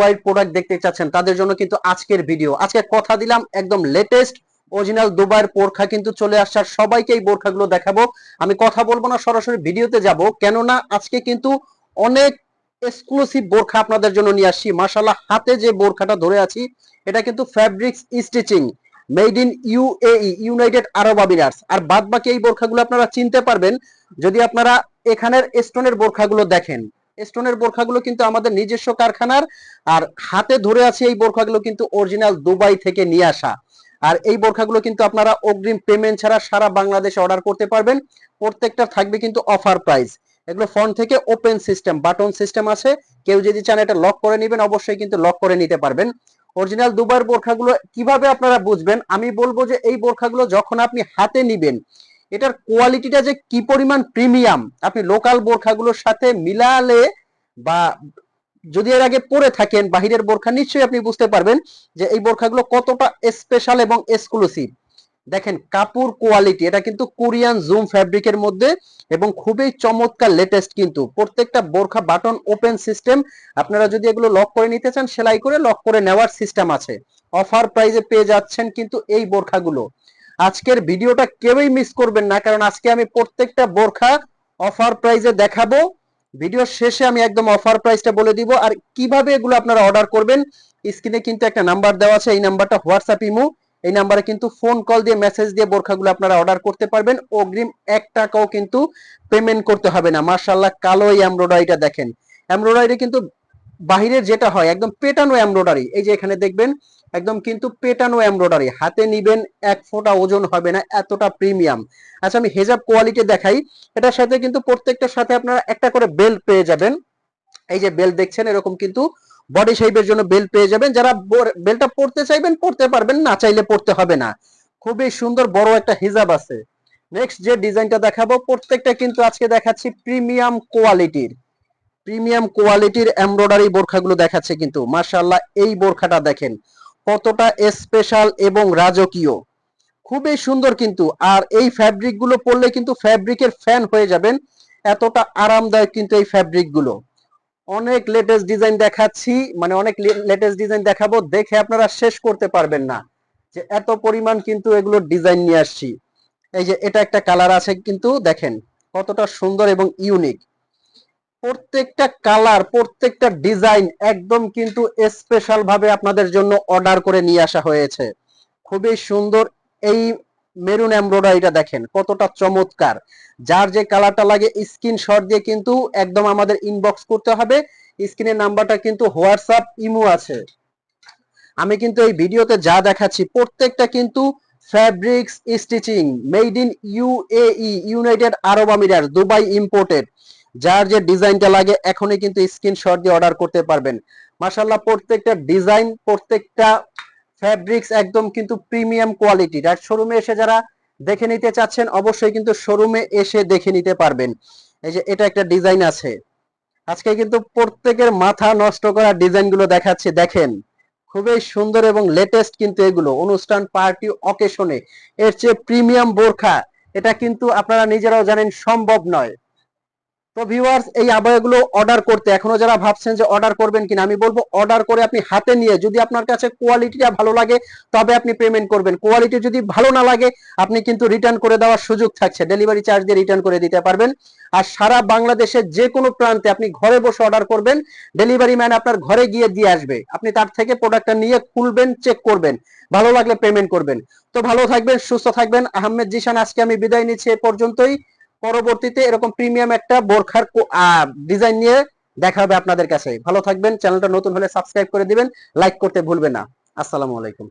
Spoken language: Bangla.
দুবাইয়ের প্রোডাক্ট দেখতে চাচ্ছেন, তাদের জন্য কিন্তু আজকের ভিডিও আজকে কথা দিলাম একদম লেটেস্ট অরিজিনাল দুবাইয়ের বোরখা কিন্তু চলে আসার সবাইকে এই বোরখাগুলো দেখাবো। আমি কথা বলব না, সরাসরি ভিডিওতে যাব, কেননা আজকে কিন্তু অনেক এক্সক্লুসিভ বোরখা আপনাদের জন্য নিয়ে আসছি। মাশাল্লাহ হাতে যে বোরখাটা ধরে আছি, এটা কিন্তু fabrics stitching made in UAE United Arab Emirates আর বাদ বাকি এই বোরখাগুলো আপনারা চিনতে পারবেন, যদি আপনারা এখানের স্টোনের বোরখাগুলো দেখেন। স্টোনের বোরখাগুলো কিন্তু আমাদের নিজস্ব কারখানার, আর হাতে ধরে আছে এই বোরখাগুলো কিন্তু অরিজিনাল দুবাই থেকে নিয়ে আসা। আর এই বোরখাগুলো কিন্তু আপনারা অগ্রিম পেমেন্ট ছাড়া সারা বাংলাদেশে অর্ডার করতে পারবেন। প্রত্যেকটা থাকবে কিন্তু অফার প্রাইস এগুলো ফোন থেকে ওপেন সিস্টেম বাটন সিস্টেম আছে। কেউ যদি চান এটা লক করে নেবেন, অবশ্যই কিন্তু লক করে নিতে পারবেন। অরিজিনাল দুবার বোরখাগুলো কীভাবে আপনারা বুঝবেন? আমি বলব যে এই বোরখাগুলো যখন আপনি হাতে নিবেন, এটার কোয়ালিটিটা যে কি পরিমাণ প্রিমিয়াম আপনি লোকাল বোরখাগুলোর সাথে মিলালে বা যদি এর আগে পরে থাকেন, বাহিরের বোরখা, নিশ্চয়ই আপনি বুঝতে পারবেন যে এই বোরখাগুলো কতটা স্পেশাল এবং এক্সক্লুসিভ দেখেন, কাপড় কোয়ালিটি এটা কিন্তু কোরিয়ান জুম ফ্যাব্রিকের মধ্যে এবং খুবই চমৎকার লেটেস্ট কিন্তু। প্রত্যেকটা বোরখা বাটন ওপেন সিস্টেম আপনারা যদি এগুলো লক করে নিতে চান, সেলাই করে লক করে নেওয়ার সিস্টেম আছে। অফার প্রাইজে পেয়ে যাচ্ছেন কিন্তু এই বোরখাগুলো। আজকের ভিডিওটা কেউই মিস করবেন না, কারণ আজকে আমি প্রত্যেকটা বোরখা অফার প্রাইজে দেখাবো। ভিডিওর শেষে আমি একদম অফার প্রাইসটা বলে দিব। আর কীভাবে এগুলো আপনারা অর্ডার করবেন, স্ক্রিনে কিন্তু একটা নাম্বার দেওয়া আছে, এই নাম্বারটা হোয়াটসঅ্যাপ ইমো। এই নাম্বারে কিন্তু ফোন কল দিয়ে মেসেজ দিয়ে বোরখাগুলো আপনারা অর্ডার করতে পারবেন। অগ্রিম এক টাকাও কিন্তু পেমেন্ট করতে হবে না। মার্শাল্লাহ কালো এই এমব্রয়ডারিটা দেখেন। এমব্রয়ডারি কিন্তু বাহিরের যেটা হয়, একদম পেটানো এমব্রয়ডারি, এই যে এখানে দেখবেন, একদম কিন্তু পেটানো এমব্রয়ডারি, হাতে নিবেন এক ফোঁটা ওজন হবে না, এতটা প্রিমিয়াম। আচ্ছা আমি হেজাব কোয়ালিটি দেখাই, এটার সাথে কিন্তু প্রত্যেকটার সাথে আপনারা একটা করে বেল্ট পেয়ে যাবেন। এই যে বেল্ট দেখছেন, এরকম কিন্তু বডি শেপের জন্য বেল্ট পেয়ে যাবেন। যারা বেল্টটা পড়তে চাইবেন পড়তে পারবেন, না চাইলে পড়তে হবে না। খুবই সুন্দর বড় একটা হিজাব আছে। নেক্সট যে ডিজাইনটা দেখাবো, প্রত্যেকটা কিন্তু আজকে দেখাচ্ছি প্রিমিয়াম কোয়ালিটির। প্রিমিয়াম কোয়ালিটির এমব্রয়ডারি বোরখাগুলো দেখাচ্ছে কিন্তু। মার্শাল্লাহ এই বোরখাটা দেখেন। কতটা স্পেশাল এবং রাজকীয়। খুবই সুন্দর কিন্তু। আর এই ফ্যাব্রিকগুলো পরলে কিন্তু ফ্যাব্রিকের ফ্যান হয়ে যাবেন। এতটা আরামদায়ক কিন্তু এই ফ্যাব্রিকগুলো অনেক লেটেস্ট ডিজাইন দেখাচ্ছি। মানে অনেক লেটেস্ট ডিজাইন দেখাবো। দেখে আপনারা শেষ করতে পারবেন না। যে এত পরিমাণ কিন্তু এগুলো ডিজাইন নিয়ে আসছি। এই যে, এটা একটা কালার আছে কিন্তু, দেখেন। কতটা সুন্দর এবং ইউনিক প্রত্যেকটা কালার প্রত্যেকটা ডিজাইন একদম কিন্তু স্পেশাল ভাবে আপনাদের জন্য অর্ডার করে নিয়ে আসা হয়েছে। খুবই সুন্দর এই মেরুন এমব্রয়ডারিটা দেখেন, কতটা চমৎকার। যার যে কালারটা লাগে স্ক্রিনশট দিয়ে কিন্তু একদম আমাদের ইনবক্স করতে হবে। স্ক্রিনের নাম্বারটা কিন্তু হোয়াটসঅ্যাপ ইমো আছে। আমি কিন্তু এই ভিডিওতে যা দেখাচ্ছি, প্রত্যেকটা কিন্তু fabrics stitching made in UAE United Arab Emirates Dubai imported যার যে ডিজাইনটা লাগে, এখনই কিন্তু স্ক্রিনশট দিয়ে অর্ডার করতে পারবেন। মাশাল্লাহ প্রত্যেকটা ডিজাইন প্রত্যেকটা ফ্যাব্রিক্স একদম কিন্তু প্রিমিয়াম কোয়ালিটির আর শোরুমে এসে যারা দেখে নিতে চাচ্ছেন, অবশ্যই কিন্তু শোরুমে এসে দেখে নিতে পারবেন। এই যে, এটা একটা ডিজাইন আছে। আজকে কিন্তু প্রত্যেকের মাথা নষ্ট করা ডিজাইনগুলো দেখাচ্ছে। দেখেন, খুবই সুন্দর এবং লেটেস্ট কিন্তু এগুলো। অনুষ্ঠান পার্টি অকেশনে এর চেয়ে প্রিমিয়াম বোরখা, এটা কিন্তু আপনারা নিজেরাও জানেন, সম্ভব নয়। তো ভিউয়ার্স এই আবহাওয়াগুলো অর্ডার করতে, এখনও যারা ভাবছেন যে অর্ডার করবেন কিনা, আমি বলব অর্ডার করে আপনি হাতে নিয়ে, যদি আপনার কাছে কোয়ালিটিটা ভালো লাগে, তবে আপনি পেমেন্ট করবেন। কোয়ালিটি যদি ভালো না লাগে, আপনি কিন্তু রিটার্ন করে দেওয়ার সুযোগ থাকছে। ডেলিভারি চার্জ দিয়ে রিটার্ন করে দিতে পারবেন। আর সারা বাংলাদেশের যে কোনো প্রান্তে আপনি ঘরে বসে অর্ডার করবেন ডেলিভারি ম্যান আপনার ঘরে গিয়ে দিয়ে আসবে। আপনি তার থেকে প্রোডাক্টটা নিয়ে খুলবেন চেক করবেন। ভালো লাগলে পেমেন্ট করবেন। তো ভালো থাকবেন, সুস্থ থাকবেন। আহমেদ জিশান, আজকে আমি বিদায় নিচ্ছি এ পর্যন্তই। পরবর্তীতে এরকম প্রিমিয়াম একটা বোরখার ডিজাইন নিয়ে দেখা হবে আপনাদের কাছে। ভালো থাকবেন চ্যানেলটা নতুন হলে সাবস্ক্রাইব করে দিবেন লাইক করতে ভুলবেন না। আসসালামু আলাইকুম।